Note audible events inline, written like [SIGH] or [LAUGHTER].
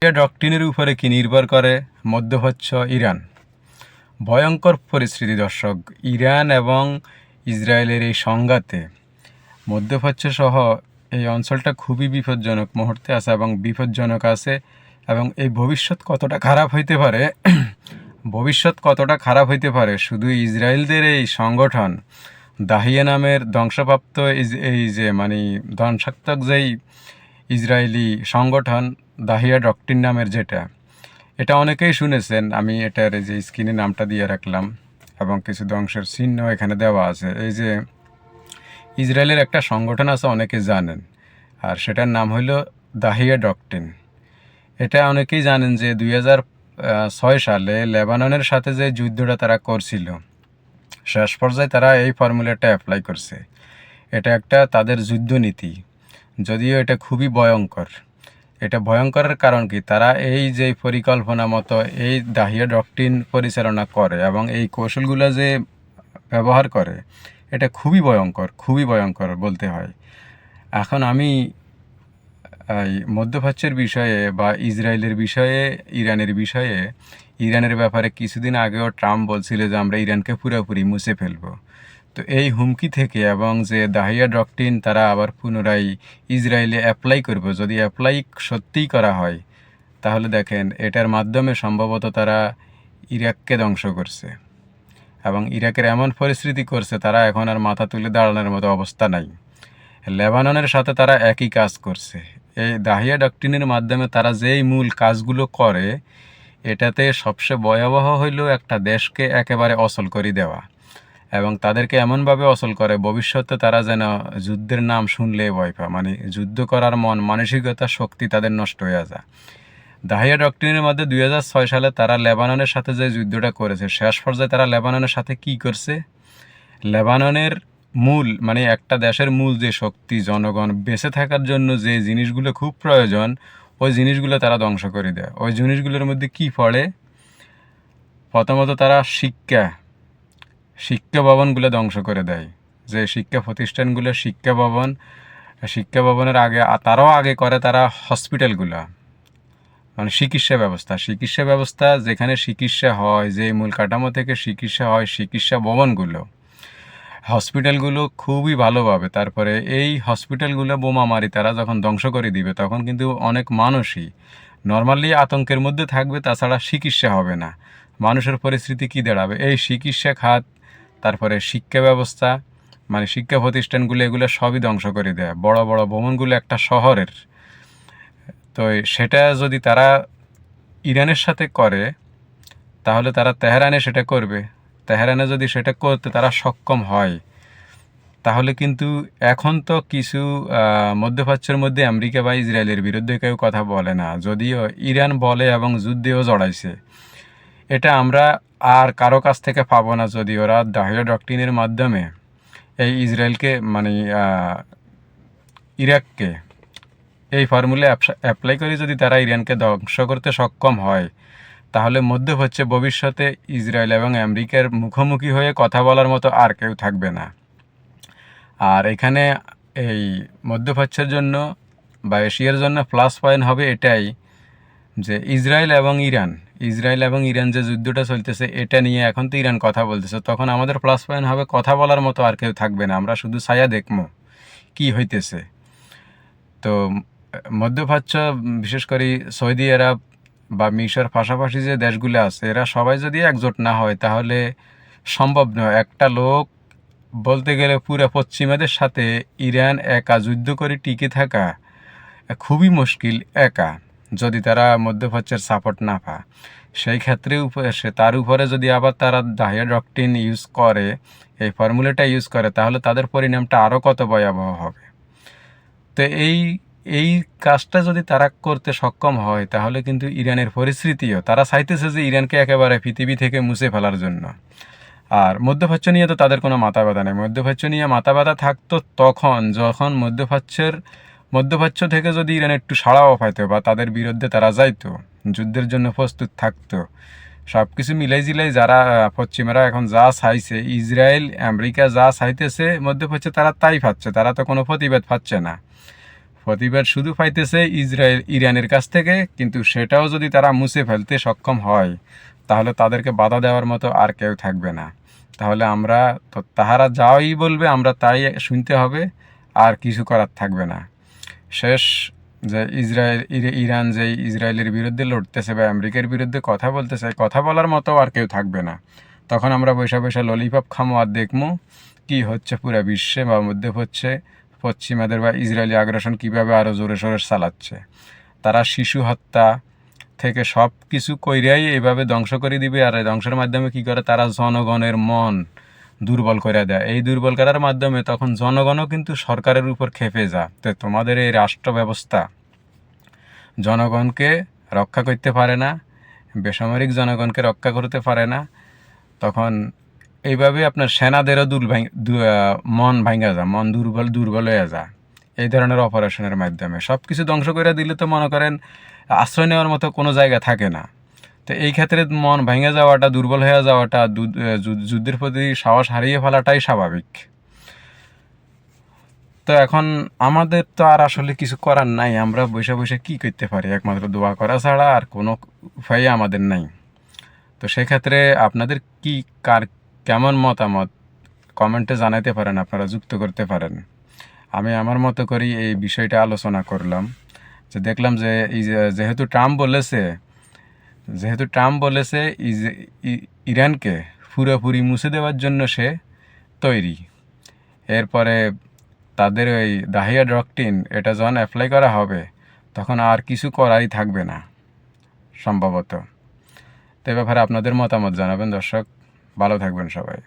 ডকটিনের উপরে কি নির্ভর করে মধ্যপ্রাচ্য ইরান। ভয়ঙ্কর পরিস্থিতি, দর্শক। ইরান এবং ইসরায়েলের এই সংঘাতে মধ্যপ্রাচ্য সহ এই অঞ্চলটা খুবই বিপজ্জনক মুহূর্তে আছে এবং বিপজ্জনক আছে এবং এই ভবিষ্যৎ কতটা খারাপ হইতে পারে, [CLEARS THROAT] ভবিষ্যৎ কতটা খারাপ হইতে পারে, শুধু ইসরায়েলদের এই সংগঠন, দাহিয়া নামের ধ্বংসপ্রাপ্ত এই যে মানে ধ্বংসাত্মক যেই ইসরায়েলি সংগঠন দাহিয়া ডকটিন নামের যেটা, এটা অনেকেই শুনেছেন, আমি এটার যে স্ক্রিনে নামটা দিয়ে রাখলাম এবং কিছু ধ্বংসের চিহ্ন এখানে দেওয়া আছে। এই যে ইসরায়েলের একটা সংগঠন আছে, অনেকে জানেন, আর সেটার নাম হলো দাহিয়া ডকটিন এটা অনেকেই জানেন যে দুই ছয় সালে লেবাননের সাথে যে যুদ্ধটা তারা করছিল, শেষ পর্যায়ে তারা এই ফর্মুলাটা অ্যাপ্লাই করছে। এটা একটা তাদের যুদ্ধনীতি। যদিও এটা খুবই ভয়ঙ্কর। এটা ভয়ঙ্করের কারণ কি? তারা এই যে পরিকল্পনা মতো এই দাহিয়া ডকটিন পরিচালনা করে এবং এই কৌশলগুলো যে ব্যবহার করে, এটা খুবই ভয়ঙ্কর খুবই ভয়ঙ্কর বলতে হয়। এখন আমি এই মধ্যপ্রাচ্যের বিষয়ে বা ইসরায়েলের বিষয়ে, ইরানের বিষয়ে, ইরানের ব্যাপারে কিছুদিন আগেও ট্রাম্প বলছিল যে আমরা ইরানকে পুরোপুরি মুছে ফেলব। তো এই হুমকি থেকে এবং যে দাহিয়া ডকটিন তারা আবার পুনরায় ইসরায়েলে অ্যাপ্লাই করবে, যদি অ্যাপ্লাই সত্যিই করা হয়, তাহলে দেখেন এটার মাধ্যমে সম্ভবত তারা ইরাককে ধ্বংস করছে এবং ইরাকের এমন পরিস্থিতি করছে, তারা এখন আর মাথা তুলে দাঁড়ানোর মতো অবস্থা নাই। লেবাননের সাথে তারা একই কাজ করছে। এই দাহিয়া ডকটিনের মাধ্যমে তারা যেই মূল কাজগুলো করে, এটাতে সবচেয়ে ভয়াবহ হইল একটা দেশকে একেবারে অচল করে দেওয়া। এবং তাদেরকে এমনভাবে অচল করে, ভবিষ্যতে তারা যেন যুদ্ধের নাম শুনলে ভয় পায়। মানে যুদ্ধ করার মন, মানসিকতা, শক্তি তাদের নষ্ট হয়ে যায়। দাহিয়া ডক্টরিনের মধ্যে দুই হাজার ছয় সালে তারা লেবাননের সাথে যে যুদ্ধটা করেছে, শেষ পর্যায়ে তারা লেবাননের সাথে কি করছে? লেবাননের মূল মানে একটা দেশের মূল যে শক্তি, জনগণ বেঁচে থাকার জন্য যে জিনিসগুলো খুব প্রয়োজন, ওই জিনিসগুলো তারা ধ্বংস করে দেয়। ওই জিনিসগুলোর মধ্যে কি পড়ে? প্রথমত তারা শিক্ষা শিক্ষা ভবনগুলো ধ্বংস করে দেয়। যে শিক্ষা প্রতিষ্ঠানগুলো শিক্ষা ভবন, শিক্ষা ভবনের আগে, তারাও আগে করে তারা হসপিটালগুলো। মানে চিকিৎসা ব্যবস্থা চিকিৎসা ব্যবস্থা যেখানে চিকিৎসা হয়, যে মূল কাঠামো থেকে চিকিৎসা হয়, চিকিৎসা ভবনগুলো। হসপিটালগুলো খুবই ভালোভাবে, তারপরে এই হসপিটালগুলো বোমা মারি তারা যখন ধ্বংস করে দিবে, তখন কিন্তু অনেক মানুষই নর্মালি আতঙ্কের মধ্যে থাকবে, তাছাড়া চিকিৎসা হবে না। মানুষের পরিস্থিতি কী দাঁড়াবে? এই চিকিৎসা খাত তারপরে শিক্ষা ব্যবস্থা মানে শিক্ষা প্রতিষ্ঠানগুলো এগুলো সবই ধ্বংস করে দেয়। বড় বড় ভবনগুলো একটা শহরের। তো সেটা যদি তারা ইরানের সাথে করে, তাহলে তারা তেহরানে সেটা করবে। তেহরানে যদি সেটা করতে তারা সক্ষম হয়, তাহলে কিন্তু এখন তো কিছু মধ্যপ্রাচ্যের মধ্যে আমেরিকা বা ইসরায়েলের বিরুদ্ধে কেউ কথা বলে না। যদিও ইরান বলে এবং যুদ্ধেও জড়াইছে। এটা আমরা আর কারও কাছ থেকে পাবো না যদি ওরা দাহিয়া ডকটিনের মাধ্যমে এই ইসরায়েলকে মানে ইরাককে এই ফর্মুলা অ্যাপ্লাই করে যদি তারা ইরানকে ধ্বংস করতে সক্ষম হয়, তাহলে মধ্যপ্রাচ্যে ভবিষ্যতে ইসরায়েল এবং আমেরিকার মুখোমুখি হয়ে কথা বলার মতো আর কেউ থাকবে না। আর এখানে এই মধ্যপ্রাচ্যের জন্য বা এশিয়ার জন্য প্লাস পয়েন্ট হবে এটাই যে ইসরায়েল এবং ইরান ইসরায়েল এবং ইরান যে যুদ্ধটা চলতেছে, এটা নিয়ে এখন তো ইরান কথা বলতেছে। তখন আমাদের প্লাস পয়েন্ট হবে কথা বলার মতো আর কেউ থাকবে না। আমরা শুধু ছায়া দেখব কি হইতেছে। তো, মধ্যপ্রাচ্য, বিশেষ করে সৌদি আরব বা মিশর পাশাপাশি যে দেশগুলো আছে, এরা সবাই যদি একজোট না হয়, তাহলে সম্ভব নয়। একটা লোক বলতে গেলে পুরো পশ্চিমাদের সাথে ইরান একা, যুদ্ধ করে টিকে থাকা খুবই মুশকিল একা। যদি তারা মধ্যপ্রাচ্যের সাপোর্ট না পায়। সেই ক্ষেত্রে সে তার উপরে যদি আবার তারা দাহিয়া ডকটিন ইউজ করে, এই ফর্মুলাটা ইউজ করে, তাহলে তাদের পরিণামটা আরও কত ভয়াবহ হবে? তো এই এই কাজটা যদি তারা করতে সক্ষম হয়, তাহলে কিন্তু ইরানের পরিস্থিতিও, তারা চাইতেছে যে ইরানকে একেবারে পৃথিবী থেকে মুছে ফেলার জন্য। আর মধ্যপ্রাচ্য নিয়ে তো তাদের কোনো মাথা ব্যথা নেই। মধ্যপ্রাচ্য নিয়ে মাথা ব্যথা থাকতো তখন, যখন মধ্যপ্রাচ্যের মধ্যপ্রাচ্য থেকে যদি ইরান একটু সাড়াও পাইতো বা তাদের বিরুদ্ধে তারা যাইতো, যুদ্ধের জন্য প্রস্তুত থাকতো। সব কিছু মিলাই জিলাই যারা পশ্চিমেরা এখন যা চাইছে, ইসরায়েল, আমেরিকা যা চাইতেছে, মধ্যপ্রাচ্যে তারা তাই পাচ্ছে, তারা তো কোনো প্রতিবাদ পাচ্ছে না। প্রতিবাদ শুধু পাইতেছে ইসরায়েল, ইরানের কাছ থেকে, কিন্তু সেটাও যদি তারা মুছে ফেলতে সক্ষম হয়, তাহলে তাদেরকে বাধা দেওয়ার মতো আর কেউ থাকবে না। তাহলে আমরা তো তাহারা যাই বলবে, আমরা তাই শুনতে হবে, আর কিছু করার থাকবে না। শেষ যে ইসরায়েল ইরান যে ইসরায়েলের বিরুদ্ধে লড়তেছে বা আমেরিকার বিরুদ্ধে কথা বলতেছে, কথা বলার মতো আর কেউ থাকবে না। তখন আমরা বৈশা বৈশা ললিপপ খামো আর দেখব কি হচ্ছে পুরো বিশ্বে বা মধ্যে হচ্ছে পশ্চিমাদের বা ইসরায়েলি আগ্রাসন কীভাবে আরও জোরে সোরে চালাচ্ছে। তারা শিশু হত্যা থেকে সব কিছু কইরাই এইভাবে ধ্বংস করে দিবে আর এই ধ্বংসের মাধ্যমে কি করে? তারা জনগণের মন দুর্বল করে দেয়। এই দুর্বল করার মাধ্যমে তখন জনগণও কিন্তু সরকারের উপর খেপে যা তো তোমাদের এই রাষ্ট্র ব্যবস্থা জনগণকে রক্ষা করতে পারে না বেসামরিক জনগণকে রক্ষা করতে পারে না তখন এইভাবে আপনার সেনাদেরও দুল ভাঙ- দু- আহ, মন ভাঙা যা মন দুর্বল দুর্বল হয়ে যা এই ধরনের অপারেশনের মাধ্যমে। সব কিছু ধ্বংস করে দিলে তো মনে করেন আশ্রয় নেওয়ার মতো কোনো জায়গা থাকে না। তো এই ক্ষেত্রে মন ভেঙে যাওয়াটা, দুর্বল হয়ে যাওয়াটা যুদ্ধের প্রতি সাহস হারিয়ে ফেলাটাই স্বাভাবিক। তো এখন আমাদের তো আর আসলে কিছু করার নাই, আমরা বসে বসে কি করতে পারি? একমাত্র দোয়া করা ছাড়া আর কোনো উপায় আমাদের নাই। তো সেক্ষেত্রে আপনাদের কি, কার কেমন মতামত? কমেন্টে জানাতে পারেন, আপনারা যুক্ত করতে পারেন। আমি আমার মতো করেই এই বিষয়টা আলোচনা করলাম। যে দেখলাম যে এই যেহেতু ট্রাম্প বলেছে যেহেতু ট্রাম্প বলেছে ইরানকে পুরোপুরি মুছে দেওয়ার জন্য সে তৈরি। এরপরে তাদের ওই দাহিয়া ড্রকটিন এটা যখন অ্যাপ্লাই করা হবে, তখন আর কিছু করাই থাকবে না, সম্ভবত। তো এ ব্যাপারে আপনাদের মতামত জানাবেন, দর্শক। ভালো থাকবেন সবাই।